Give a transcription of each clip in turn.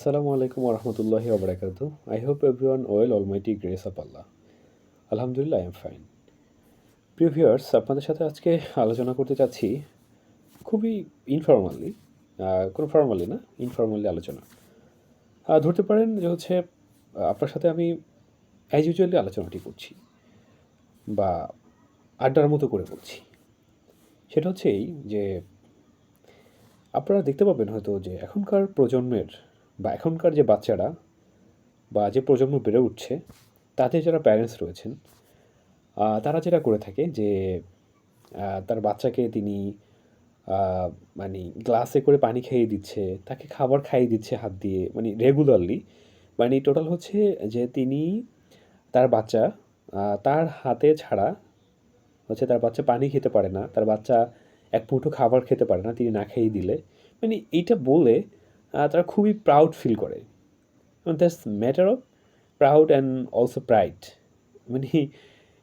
Assalamu alaikum warahmatullahi wabarakatuh. I hope everyone well, almighty grace of Allah. আলহামদুলিল্লাহ I am fine প্রিয় viewers আপনাদের সাথে আজকে আলোচনা করতে চাচ্ছি খুবই ইনফর্মালি কোনো ফর্মালি না ইনফর্মালি আলোচনা ধরতে পারেন যে হচ্ছে আপনার সাথে আমি অ্যাজ ইউজুয়ালি আলোচনাটি করছি বা আড্ডার মতো করে বলছি সেটা হচ্ছে এই যে আপনারা দেখতে পাবেন হয়তো যে এখনকার প্রজন্মের বা এখনকার যে বাচ্চারা বা যে প্রজন্ম বেড়ে উঠছে, তাদের যারা প্যারেন্টস রয়েছেন তারা যেটা করে থাকে যে তার বাচ্চাকে তিনি মানে গ্লাসে করে পানি খাইয়ে দিচ্ছে, তাকে খাবার খাইয়ে দিচ্ছে হাত দিয়ে মানে রেগুলারলি মানে টোটাল হচ্ছে যে তিনি তার বাচ্চা তার হাতে ছাড়া হচ্ছে তার বাচ্চা পানি খেতে পারে না, তার বাচ্চা এক মুঠো খাবার খেতে পারে না, তিনি না খেয়ে দিলে। মানে এইটা বলে তারা খুবই প্রাউড ফিল করে। That's matter of proud and also pride মানে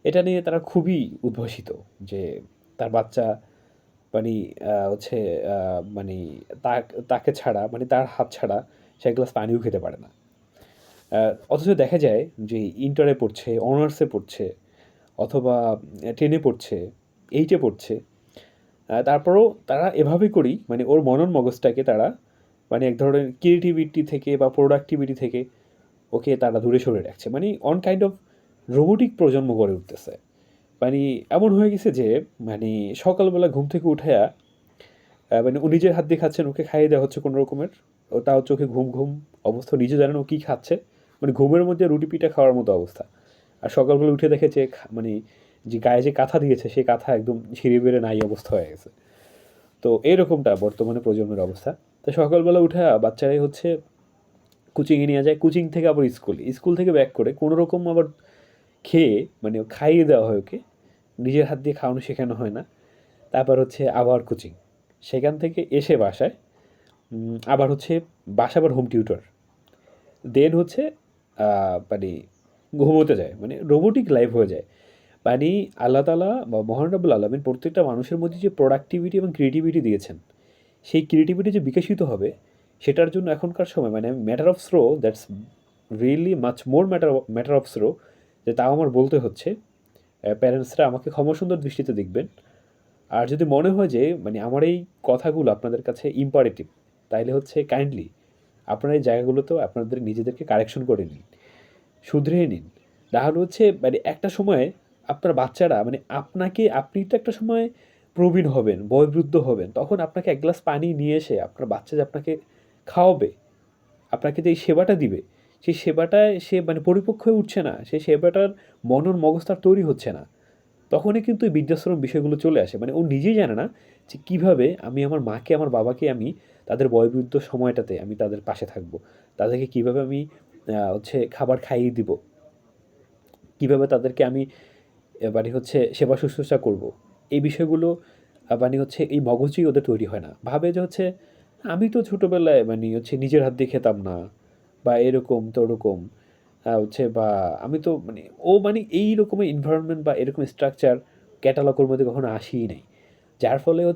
এটা নিয়ে তারা খুবই উদ্ভাসিত যে তার বাচ্চা মানে হচ্ছে মানে তাক- ছাড়া মানে তার হাত ছাড়া সে গ্লাস পানিও খেতে পারে না। অথচ দেখা যায় যে ইন্টারে পড়ছে অনার্সে পড়ছে, অথবা টেনে পড়ছে এইটে পড়ছে তারপরেও তারা এভাবে করেই মানে ওর মনন মগজটাকে তারা মানে এক ধরনের ক্রিয়েটিভিটি থেকে বা প্রোডাক্টিভিটি থেকে ওকে তারা দূরে সরে রাখছে। মানে অন কাইন্ড অফ রোবোটিক প্রজন্ম গড়ে উঠতেছে। মানে এমন হয়ে গেছে যে মানে সকালবেলা ঘুম থেকে উঠে মানে ও নিজের হাত দিয়ে খাচ্ছেন, ওকে খাইয়ে দেওয়া হচ্ছে কোনো রকমের। ও তাও চোখে ঘুম ঘুম অবস্থা, নিজে জানেন ও কী খাচ্ছে। মানে ঘুমের মধ্যে রুটি পিঠা খাওয়ার মতো অবস্থা। আর সকালবেলা উঠে দেখে যে মানে যে গায়ে যে কাঁথা দিয়েছে সেই কাঁথা একদম ছিঁড়ে বেড়ে নাই অবস্থা হয়ে গেছে। তো এরকমটা বর্তমানে প্রজন্মের অবস্থা। তো সকালবেলা উঠে বাচ্চারাই হচ্ছে কোচিংয়ে নিয়ে যায়। কোচিং থেকে আবার স্কুল স্কুল থেকে ব্যাক করে কোনো রকম আবার খেয়ে মানে খাইয়ে দেওয়া হয় ওকে। নিজের হাত দিয়ে খাওয়ানো শেখানো হয় না। তারপর হচ্ছে আবার কোচিং। সেখান থেকে এসে বাসায় আবার হচ্ছে বাসা আবার হোম টিউটর দেন হচ্ছে মানে ঘুমোতে যায়। মানে রোবোটিক লাইফ হয়ে যায়। মানে আল্লাহ তালা বা মহানরবুল আলমিন প্রত্যেকটা মানুষের মধ্যে যে প্রোডাক্টিভিটি এবং ক্রিয়েটিভিটি দিয়েছেন সেই ক্রিয়েটিভিটি যে বিকশিত হবে, সেটার জন্য এখনকার সময় মানে matter of sorrow that's really much more matter matter of sorrow যে তাও আমার বলতে হচ্ছে। প্যারেন্টসরা আমাকে ক্ষমা সুন্দর দৃষ্টিতে দেখবেন। আর যদি মনে হয় যে মানে আমার এই কথাগুলো আপনাদের কাছে ইম্পারেটিভ তাইলে হচ্ছে কাইন্ডলি আপনারা এই জায়গাগুলোতেও আপনাদের নিজেদেরকে কারেকশন করে নিন, শুধরিয়ে নিন। তাহলে হচ্ছে মানে একটা সময়ে আপনার বাচ্চারা মানে আপনাকে, আপনি তো একটা সময় প্রবীণ হবেন, বয়বৃদ্ধ হবেন, তখন আপনাকে এক গ্লাস পানি নিয়ে এসে আপনার বাচ্চা যে আপনাকে খাওয়াবে, আপনাকে যে সেবাটা দিবে, সেই সেবাটায় সে মানে পরিপক্ষ হয়ে উঠছে না, সেই সেবাটার মনন মগজ তার হচ্ছে না। তখনই কিন্তু এই বৃদ্ধাশ্রম বিষয়গুলো চলে আসে। মানে ও নিজেই জানে না যে কীভাবে আমি আমার মাকে, আমার বাবাকে আমি তাদের বয়বৃদ্ধ সময়টাতে আমি তাদের পাশে থাকব, তাদেরকে কীভাবে আমি হচ্ছে খাবার খাইয়ে দিব, কীভাবে তাদেরকে আমি মানে হচ্ছে সেবা শুশ্রূষা করব। এই বিষয়গুলো মানে হচ্ছে এই মগজই ওদের তৈরি হয় না। ভাবে যে হচ্ছে, আমি তো ছোটোবেলায় মানে হচ্ছে নিজের হাত দিয়ে খেতাম না, বা এরকম তো ওরকম হচ্ছে বা আমি তো মানে ও মানে এই রকমের এনভায়রনমেন্ট বা এরকম স্ট্রাকচার ক্যাটালগের মধ্যে কখনো আসিই নাই। যার ফলে হচ্ছে